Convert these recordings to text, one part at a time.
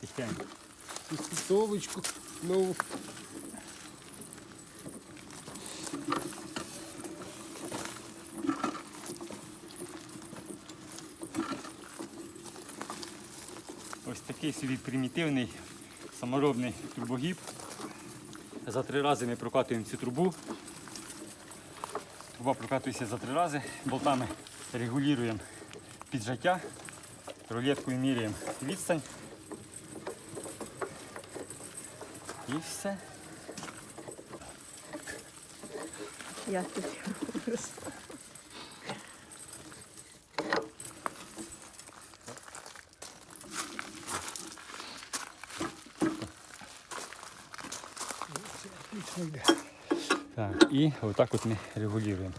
Тихенько. Спецовочку нову. Ось такий собі примітивний саморобний трубогіб. За три рази ми прокатуємо цю трубу. Труба прокатується за три рази. Болтами регулюємо піджаття, рулеткою міряємо відстань. І все. Я тобі говорю. Отлично йде. Так, і отак от ми регулюємо.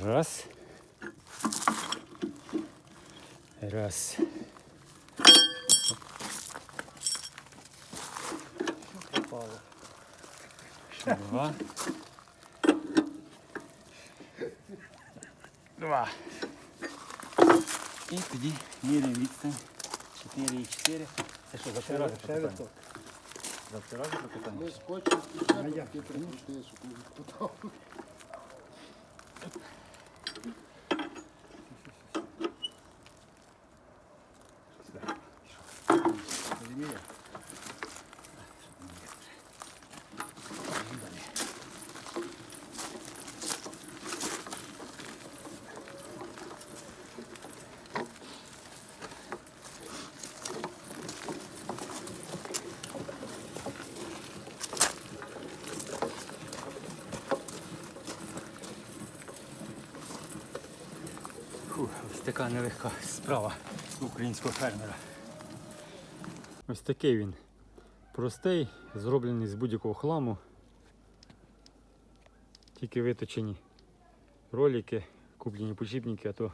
Раз. Раз. Попало. Ще два. Два. І тоді міряємо відстань. 4 і 4. Це що, за три рази Ще виток. За три рази прокатаємо? Ми скотчем спочатку таки прикрутили, щоб не відпутав. Розуміє? Фу, ось така нелегка справа українського фермера. Ось такий він. Простий, зроблений з будь-якого хламу. Тільки виточені ролики, куплені почіпники, а то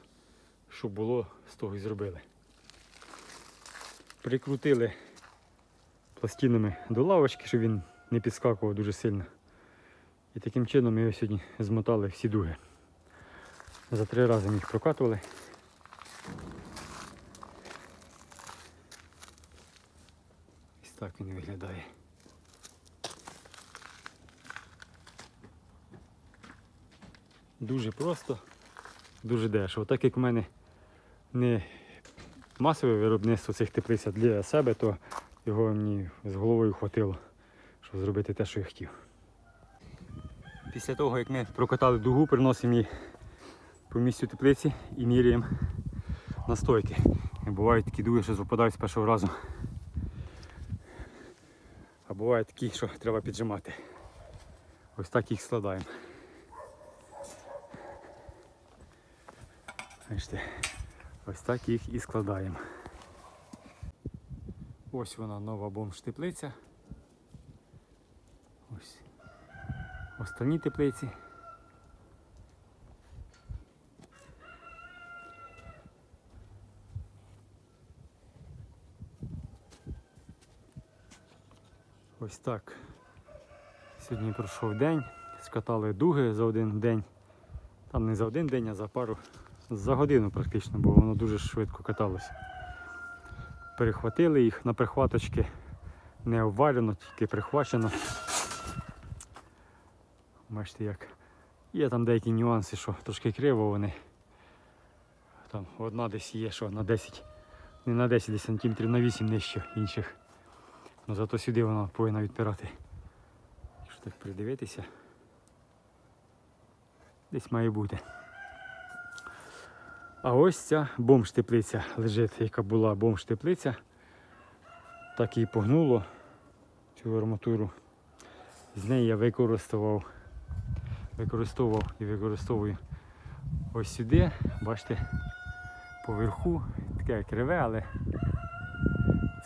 що було, з того і зробили. Прикрутили пластинами до лавочки, щоб він не підскакував дуже сильно. І таким чином ми його сьогодні змотали всі дуги. За три рази ми їх прокатували. Так він виглядає. Дуже просто, дуже дешево. Так як в мене не масове виробництво цих теплиць, для себе, то його мені з головою хватило, щоб зробити те, що я хотів. Після того, як ми прокатали дугу, приносимо її по місцю теплиці і міряємо настойки. Бувають такі дуги, що западають з першого разу. А бувають такі, що треба піджимати. Ось так їх складаємо. Бачите, ось так їх і складаємо. Ось вона нова бомж-теплиця. Ось. Останні теплиці. Ось так. Сьогодні пройшов день, скатали дуги за один день. Там не за один день, а за пару, за годину практично, бо воно дуже швидко каталося. Перехватили їх на прихваточки, не обварено, тільки прихвачено. Бачите як. Є там деякі нюанси, що трошки криво вони. Там одна десь є, що на 10, не на 10 сантиметрів на 8 нижче інших. Ну зато сюди вона повинна відпирати. Якщо так придивитися, десь має бути. А ось ця бомж-теплиця лежить, яка була бомж-теплиця. Так її погнуло цю арматуру. З неї я використовував, використовував і використовую ось сюди. Бачите, поверху таке криве, але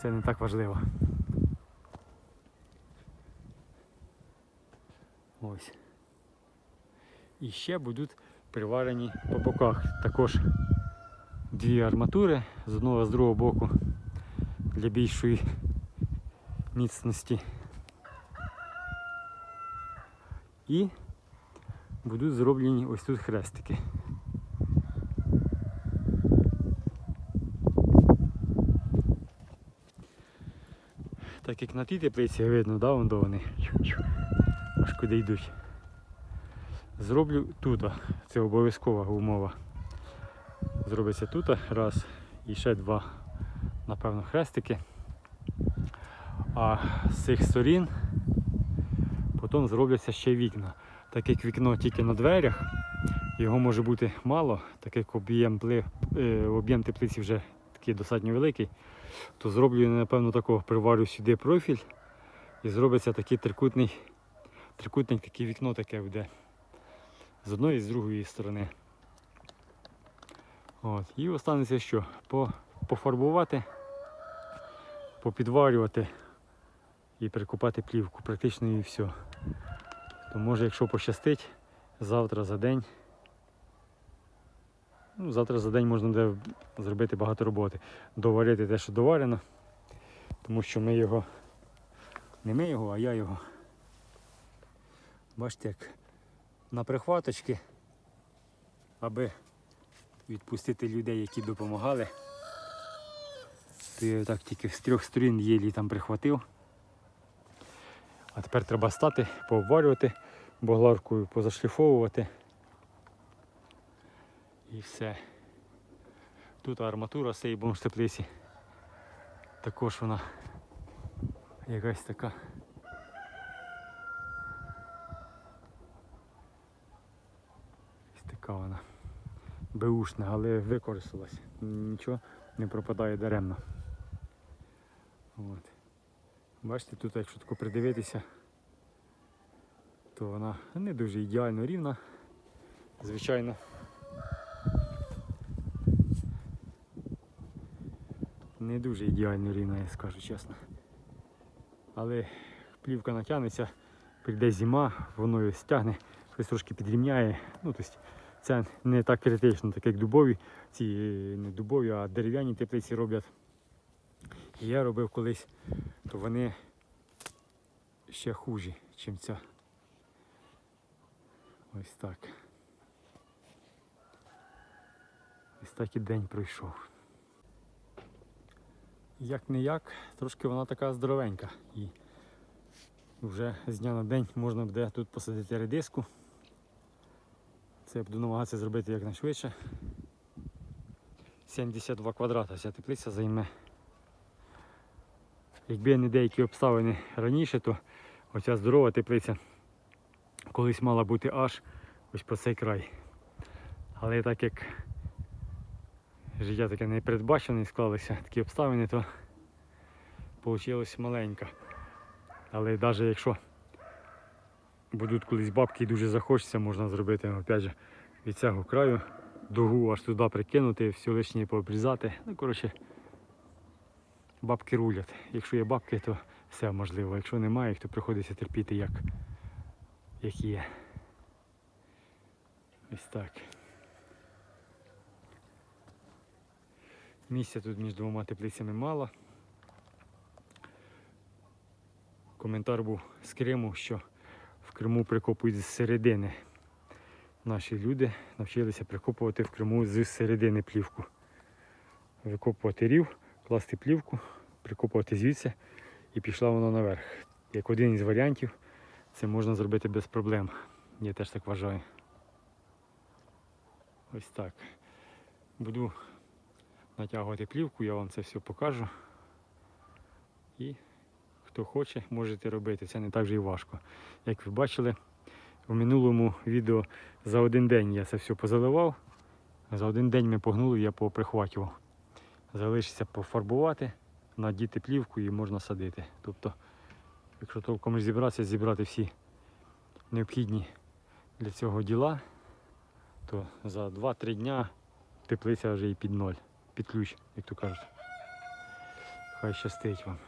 це не так важливо. Ось. І ще будуть приварені по боках також дві арматури з одного з другого боку для більшої міцності. І будуть зроблені ось тут хрестики. Так як на тій теплиці видно, да, вон до вони. Аж куди йдуть. Зроблю тут. Це обов'язкова умова. Зробиться тут раз і ще два, напевно, хрестики. А з цих сторін потім зробляться ще вікна. Так як вікно тільки на дверях, його може бути мало, так як об'єм, е, об'єм теплиці вже такий достатньо великий, то зроблю, напевно, такого, приварю сюди профіль і зробиться такий трикутний, трикутник, таке вікно таке буде з одної і з другої сторони. От. І останеться що? По, пофарбувати, попідварювати і прикупати плівку. Практично і все. То може, якщо пощастить, завтра за день. Ну, завтра за день можна буде зробити багато роботи. Доварити те, що доварено. Тому що ми його. Не ми його, а я його. Бачите, як на прихваточки, аби відпустити людей, які допомагали. То я так тільки з трьох сторін єлі там прихватив. А тепер треба стати, пообварювати, богларкою позашліфовувати. І все. Тут арматура з цієї бомштеплиці. Також вона якась така. Ось така вона. Беушна, але використалась. Нічого не пропадає даремно. От. Бачите, тут якщо тако придивитися, то вона не дуже ідеально рівна, звичайно. Не дуже ідеально рівна, я скажу чесно. Але плівка натягнеться, прийде зима, воно її стягне, щось трошки підрівняє. Ну, тобто це не так критично, так як дубові, ці е, не дубові, а дерев'яні теплиці роблять. І я робив колись, то вони ще хужі, ніж ця. Ось так. Ось так і день пройшов. Як не як, трошки вона така здоровенька. І вже з дня на день можна буде тут посадити редиску. Це я буду намагатися зробити якнайшвидше. 72 квадрата ця теплиця займе. Якби не деякі обставини раніше, то оця здорова теплиця колись мала бути аж ось по цей край. Але так як життя таке непередбачене склалися такі обставини, то вийшло маленька. Але навіть якщо будуть колись бабки і дуже захочеться, можна зробити опять же, від цього краю дугу аж туди прикинути, все лишнє пообрізати. Ну, коротше, бабки рулять. Якщо є бабки, то все можливо. Якщо немає, то приходиться терпіти як, як є. Ось так. Місця тут між двома теплицями мало. Коментар був з Криму, що Криму прикопують з середини. Наші люди навчилися прикопувати в Криму з середини плівку. Викопувати рів, класти плівку, прикопувати звідси і пішла вона наверх. Як один із варіантів, це можна зробити без проблем. Я теж так вважаю. Ось так. Буду натягувати плівку, я вам це все покажу. І хто хоче, можете робити. Це не так же і важко. Як ви бачили, в минулому відео за один день я це все позаливав. За один день ми погнули, я поприхватював. Залишиться пофарбувати, надіти плівку і можна садити. Тобто, якщо толком зібратися, зібрати всі необхідні для цього діла, то за 2-3 дня теплиця вже і під ноль, під ключ, як то кажуть. Хай щастить вам.